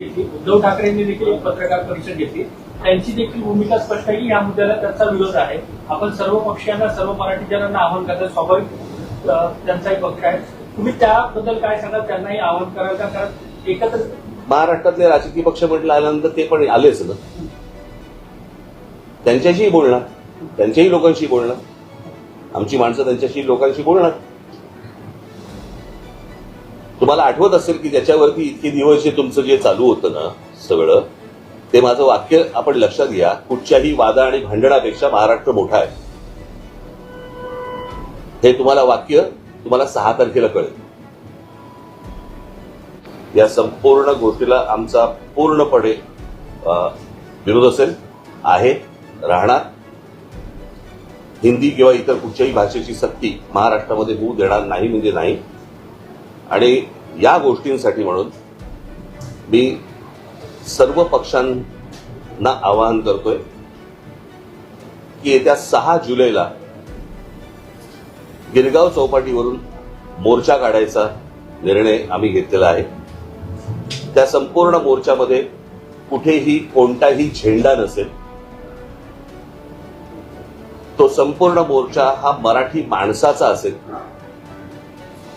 उद्धव ठाकरेंनी देखील एक पत्रकार परिषद घेतली. त्यांची देखील भूमिका स्पष्ट आहे की या मुद्द्याला त्यांचा विरोध आहे. आपण सर्व पक्षांना सर्व मराठी जनांना आवाहन करतात स्वाभाविक त्यांचाही त्यांचा एक पक्ष आहे. तुम्ही त्याबद्दल काय सांगाल? त्यांनाही आवाहन कराल का? कारण एकत्र महाराष्ट्रातले राजकीय पक्ष म्हटलं आल्यानंतर ते पण आलेच ना? त्यांच्याशीही बोलणार. त्यांच्याही लोकांशी बोलणार. आमची माणसं त्यांच्याशी लोकांशी बोलणार. तुम्हाला आठवत असेल की त्याच्यावरती इतके दिवस जे तुमचं जे चालू होतं ना सगळं ते माझं वाक्य आपण लक्षात घ्या. कुठच्याही वादा आणि भांडणापेक्षा महाराष्ट्र मोठा आहे. हे तुम्हाला वाक्य तुम्हाला सहा तारखेला कळेल. या संपूर्ण गोष्टीला आमचा पूर्णपणे विरोध असेल आहे राहणार. हिंदी किंवा इतर कुठच्याही भाषेची सक्ती महाराष्ट्रामध्ये होऊ देणार नाही म्हणजे नाही. आणि या गोष्टींसाठी म्हणून मी सर्व पक्षांना आवाहन करतोय की येत्या सहा जुलैला गिरगाव चौपाटीवरून मोर्चा काढायचा निर्णय आम्ही घेतलेला आहे. त्या संपूर्ण मोर्चामध्ये कुठेही कोणताही झेंडा नसेल. तो संपूर्ण मोर्चा हा मराठी माणसाचा असेल.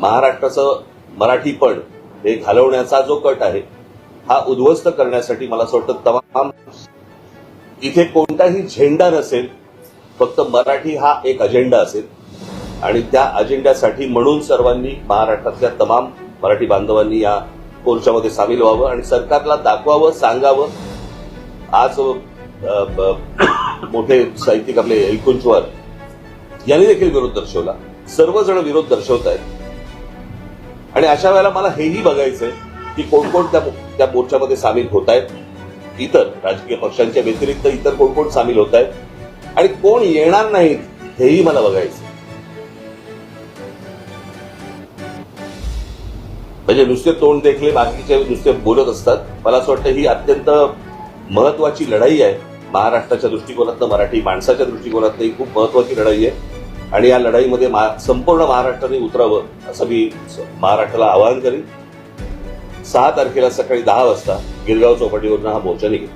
महाराष्ट्राचं मराठीपण हे घालवण्याचा जो कट आहे हा उद्ध्वस्त करण्यासाठी मला असं वाटतं तमाम इथे कोणताही झेंडा नसेल फक्त मराठी हा एक अजेंडा असेल. आणि त्या अजेंड्यासाठी म्हणून सर्वांनी महाराष्ट्रातल्या तमाम मराठी बांधवांनी या मोर्चामध्ये सामील व्हावं आणि सरकारला दाखवावं सांगावं. आज मोठे साहित्यिक आपले एलकुंचवार यांनी देखील विरोध दर्शवला. सर्वजण विरोध दर्शवत आहेत आणि अशा वेळेला मला हेही बघायचंय की कोण कोण त्या त्या मोर्चामध्ये सामील होत आहेत इतर राजकीय पक्षांच्या व्यतिरिक्त इतर कोण कोण सामील होत आहेत आणि कोण येणार नाहीत हेही मला बघायचं म्हणजे नुसते तोंड देखले बाकीचे नुसते बोलत असतात. मला असं वाटतं ही अत्यंत महत्वाची लढाई आहे. महाराष्ट्राच्या दृष्टिकोनातनं मराठी माणसाच्या दृष्टिकोनातनं ही खूप महत्वाची लढाई आहे. आणि या लढाईमध्ये मा- संपूर्ण महाराष्ट्राने उतरावं असं मी महाराष्ट्राला आवाहन करेन सहा तारखेला सकाळी दहा वाजता गिरगाव चौपाटीवरून हा मोर्चा निघेल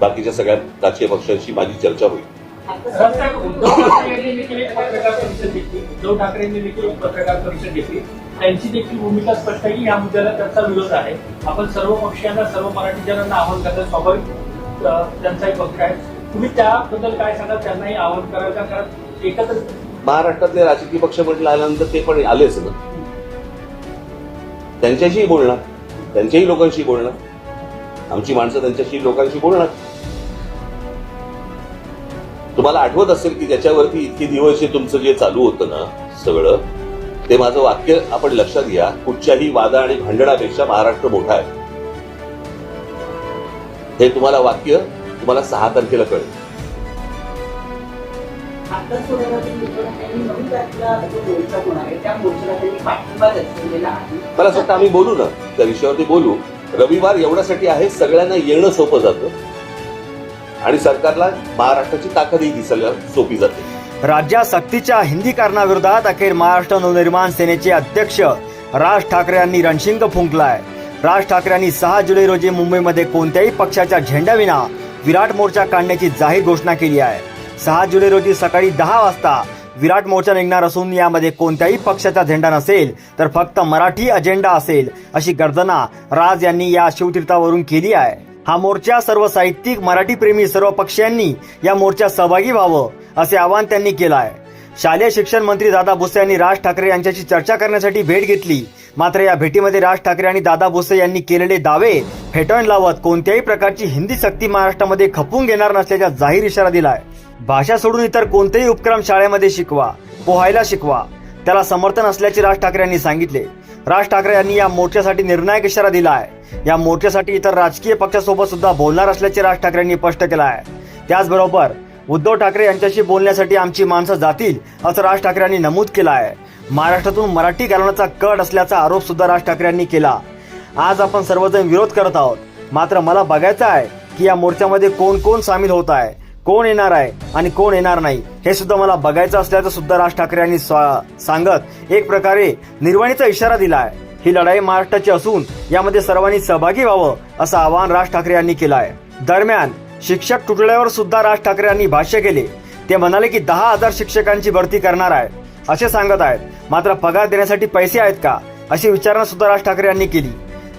बाकीच्या सगळ्या राजकीय पक्षांशी माझी चर्चा होईल उद्धव ठाकरेंनी देखील पत्रकार परिषद घेतली त्यांची देखील भूमिका स्पष्ट आहे की या मुद्द्याला त्यांचा विरोध आहे आपण सर्व पक्षांना सर्व मराठी जनांना आवाहन करतात स्वाभाविक त्यांचाही पक्ष आहे तुम्ही त्याबद्दल काय सांगा त्यांनाही आवाहन कराल कारण एकत्र महाराष्ट्रातले राजकीय पक्ष म्हटलं आल्यानंतर ते पण आलेच ना? त्यांच्याशीही बोलणार त्यांच्याही लोकांशी बोलणार. आमची माणसं त्यांच्याशी लोकांशी बोलणार. तुम्हाला आठवत असेल की ज्याच्यावरती इतके दिवस तुमचं जे चालू होतं ना सगळं ते माझं वाक्य आपण लक्षात घ्या. कुठच्याही वादा आणि भांडणापेक्षा महाराष्ट्र मोठा आहे. हे तुम्हाला वाक्य तुम्हाला सहा तारखेला कळेल. आता सोडायला नवीन जो मोर्चा होणार आहे त्या मोर्चाला त्यांनी पाठिंबा दर्शवलेला आहे मला असं वाटतं आम्ही बोलू ना. त्या विषयावरती बोलू. रविवार एवढ्यासाठी आहे सगळ्यांना येणं सोपं जातं. आणि सरकारला महाराष्ट्राची ताकदही दिसायला सोपी जाते. राज्यात सक्तीच्या हिंदी कारणाविरोधात अखेर महाराष्ट्र नवनिर्माण सेनेचे अध्यक्ष राज ठाकरे यांनी रणशिंग फुंकलाय. राज ठाकरे यांनी सहा जुलै रोजी मुंबईमध्ये कोणत्याही पक्षाच्या झेंड्याविना विराट मोर्चा काढण्याची जाहीर घोषणा केली आहे. सहा जुलै रोजी सकाळी दहा वाजता विराट मोर्चा निघणार असून यामध्ये कोणत्याही पक्षाचा झेंडा नसेल तर फक्त मराठी अजेंडा असेल अशी गर्जना राज यांनी या शिवतीर्थावरून केली आहे. हा मोर्चा सर्व साहित्यिक मराठी प्रेमी सर्व पक्षांनी या मोर्चात सहभागी व्हावं असे आवाहन त्यांनी केलं आहे. शालेय शिक्षण मंत्री दादा भुसे यांनी राज ठाकरे यांच्याशी चर्चा करण्यासाठी भेट घेतली. मात्र या भेटीमध्ये राज ठाकरे आणि दादा भुसे यांनी केलेले दावे फेटाळून लावत कोणत्याही प्रकारची हिंदी सक्ती महाराष्ट्रामध्ये खपवून घेणार नसल्याचा जाहीर इशारा दिलाय. भाषा सोडून इतर कोणतेही उपक्रम शाळेमध्ये शिकवा पोहायला शिकवा. त्याला समर्थन असल्याचे राज ठाकरे यांनी सांगितले. राज ठाकरे यांनी या मोर्चासाठी निर्णायक इशारा दिला आहे या मोर्चासाठी इतर राजकीय पक्षासोबत सुद्धा बोलणार असल्याचे राज ठाकरे यांनी स्पष्ट केलं आहे त्याचबरोबर उद्धव ठाकरे यांच्याशी बोलण्यासाठी आमची माणसं जातील असं राज ठाकरे यांनी नमूद केलं आहे महाराष्ट्रातून मराठी घालवण्याचा कट असल्याचा आरोप सुद्धा राज ठाकरे यांनी केला. आज आपण सर्वजण विरोध करत आहोत. मात्र मला बघायचं आहे की या मोर्चामध्ये कोण कोण सामील होत आहे. कोण येणार आहे आणि कोण येणार नाही हे सुद्धा मला बघायचं असल्याचं सुद्धा राज ठाकरे यांनी सांगत एक प्रकारे निर्वाणीचा इशारा दिला आहे ही लढाई महाराष्ट्राची असून यामध्ये सर्वांनी सहभागी व्हावं असं आवाहन राज ठाकरे यांनी केलं आहे दरम्यान शिक्षक तुटल्यावर सुद्धा राज ठाकरे यांनी भाष्य केले. ते म्हणाले की दहा हजार शिक्षकांची भरती करणार आहे असे सांगत आहेत. मात्र पगार देण्यासाठी पैसे आहेत का अशी विचारणा सुद्धा राज ठाकरे यांनी केली.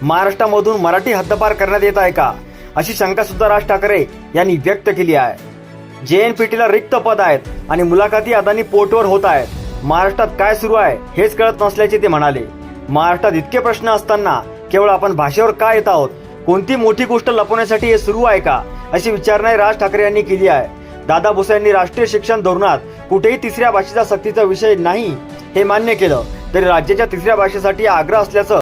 महाराष्ट्रामधून मराठी हद्दपार करण्यात येत आहे का अशी शंका सुद्धा राज ठाकरे यांनी व्यक्त केली आहे. जे एन फिटीला रिक्त पद आहेत आणि मुलाखती अदानी पोर्टवर होत आहेत. महाराष्ट्रात काय सुरू आहे हेच कळत नसल्याचे ते म्हणाले. महाराष्ट्रात इतके प्रश्न असताना केवळ आपण भाषेवर का येत आहोत? कोणती मोठी गोष्ट लपवण्यासाठी हे सुरू आहे का? अशी विचारणाही राज ठाकरे यांनी केली आहे. दादा भुसे यांनी राष्ट्रीय शिक्षण धोरणात कुठेही तिसऱ्या भाषेचा सक्तीचा विषय नाही हे मान्य केलं. तरी राज्याच्या तिसऱ्या भाषेसाठी आग्रह असल्याचं